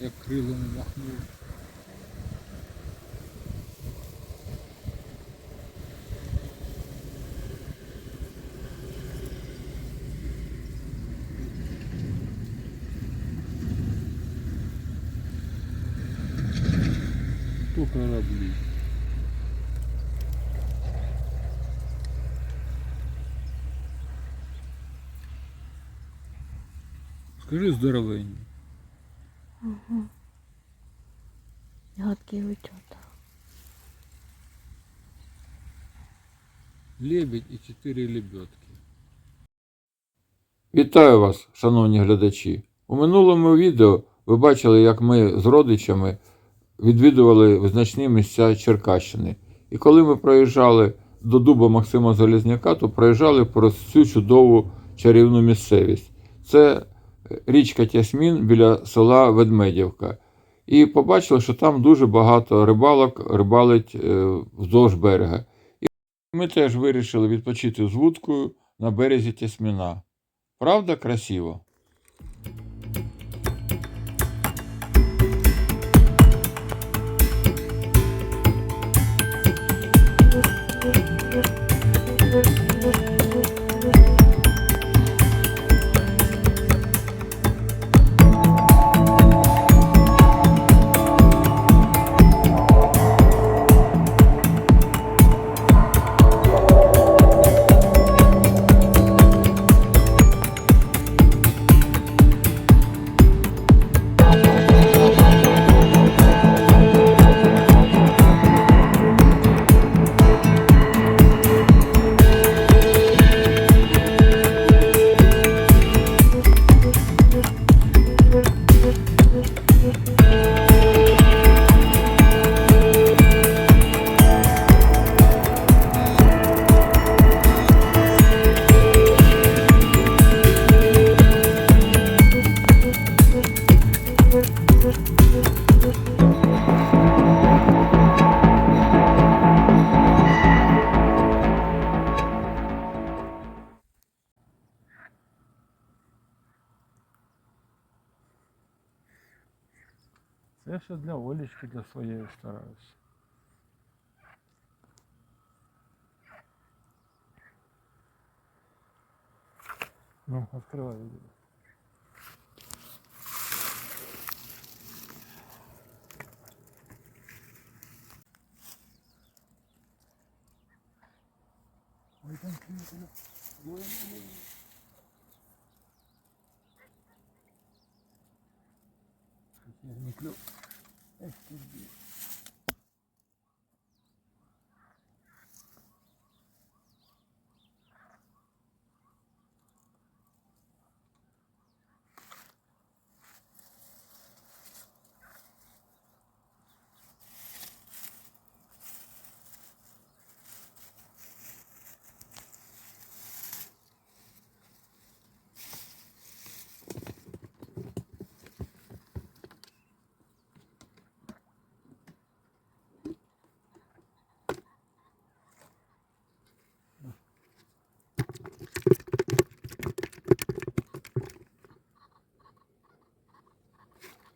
Як крилами махнув. То кораблі. Скажи здоровенні. Гадкий учета. Лебідь і чотири лебедки. Вітаю вас, шановні глядачі. У минулому відео ви бачили, як ми з родичами відвідували визначні місця Черкащини. І коли ми проїжджали до дуба Максима Залізняка, то проїжджали про цю чудову чарівну місцевість. Це річка Тясмін біля села Ведмедівка. І побачили, що там дуже багато рибалок рибалить е, вздовж берега. І Ми теж вирішили відпочити з вудкою на березі Тясміна. Правда, красиво? Це ще для Олечки, для своєї стараюсь. Ну, відкривай Клює. Ой,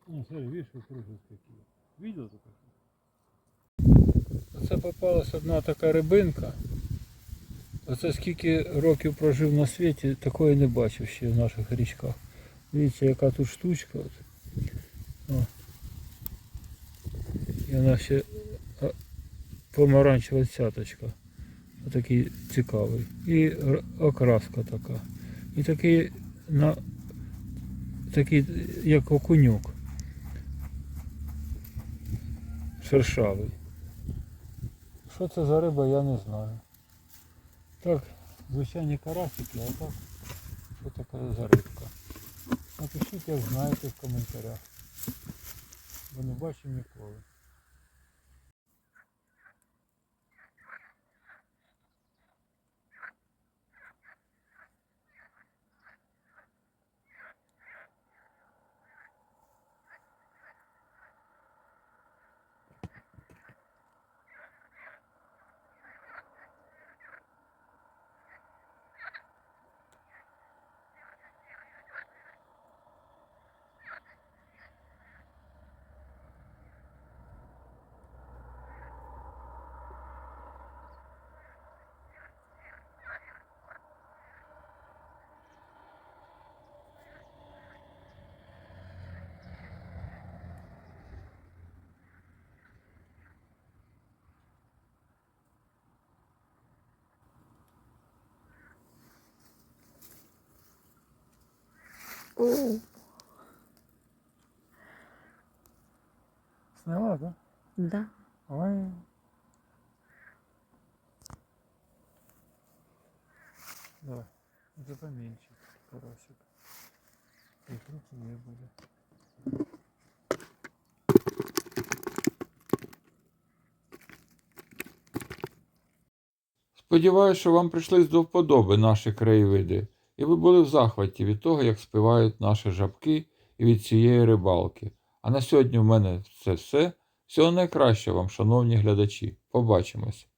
Ну, смотри, видишь, кружат какие. Видел только? Оце попалась одна така рибинка. Оце скільки років прожив на світі, такої не бачив ще в наших річках. Дивіться, яка тут штучка. О. І вона ще помаранчева цяточка. Отакий цікавий. І окраска така. І такий на такий, як окуньок. Шершавий. Що це за риба, я не знаю. Так, звичайні карасики, а так, що таке за рибка. Напишіть, як знаєте в коментарях. Бо не бачив ніколи. О, Сняла, да? да. Ой. Давай. Это поменьше, карасик. И крупнее будет. Сподіваюся, що вам прийшлись до вподоби наші краєвиди, і ви були в захваті від того, як співають наші жабки і від цієї рибалки. А на сьогодні в мене це все. Всього найкращого вам, шановні глядачі. Побачимось!